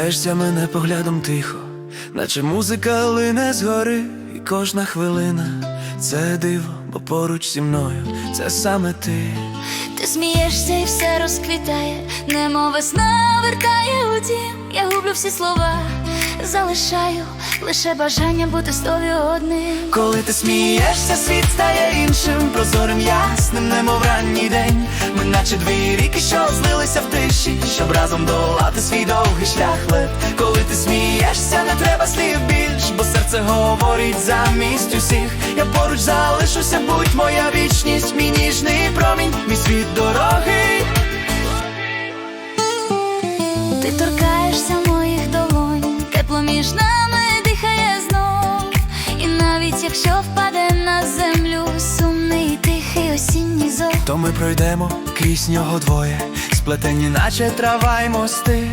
Торкаєшся мене поглядом тихо, наче музика лине згори, і кожна хвилина це диво, бо поруч зі мною це саме ти. Ти смієшся і все розквітає, немов весна вертає у дім. Я гублю всі слова, залишаю лише бажання бути з тобою одним. Коли ти смієшся, світ стає іншим, прозорим, ясним, немов ранній день. Ми наче дві ріки, що злилися в тиші, щоб разом долати свій довгий шлях лед. Коли ти смієшся, не треба слів більш, бо серце говорить замість усіх. Я поруч залишуся, будь моя вічність, мій ніжний промінь, мій світ дороги. Ти торкаєшся моїх долонь, тепло між нами дихає знов. І навіть якщо впаде на землю сумний тихий осінній зов. То ми пройдемо крізь нього двоє, сплетені, наче трава й мости.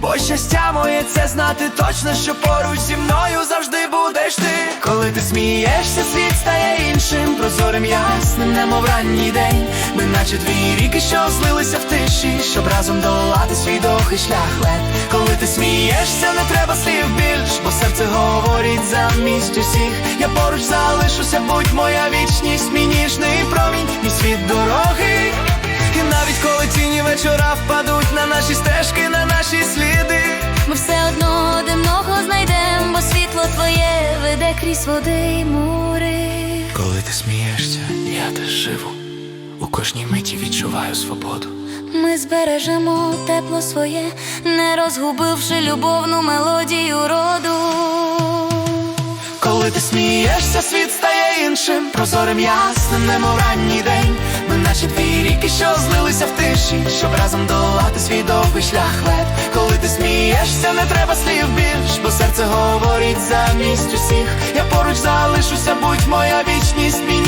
Бо щастя моє це знати точно, що поруч зі мною завжди будеш ти. Коли ти смієшся, світ стає іншим, прозорим, ясним, немов ранній день. Ми наче дві ріки, що злилися в тиші, щоб разом долати свій довгий шлях лед. Коли ти смієшся, не треба слів більш, бо серце говорить замість усіх. Я поруч залишуся, будь моя вічність, впадуть на наші стежки, на наші сліди. Ми все одно одного знайдем, бо світло твоє веде крізь води й мури. Коли ти смієшся, я теж живу. У кожній миті відчуваю свободу. Ми збережемо тепло своє, не розгубивши любовну мелодію роду. Коли ти смієшся, світ стає іншим, прозорим, ясним, немов ранній день. Наче дві ріки, що злилися в тиші, щоб разом долати свій довгий шлях лед. Коли ти смієшся, не треба слів більш, бо серце говорить замість усіх. Я поруч залишуся, будь моя вічність, мій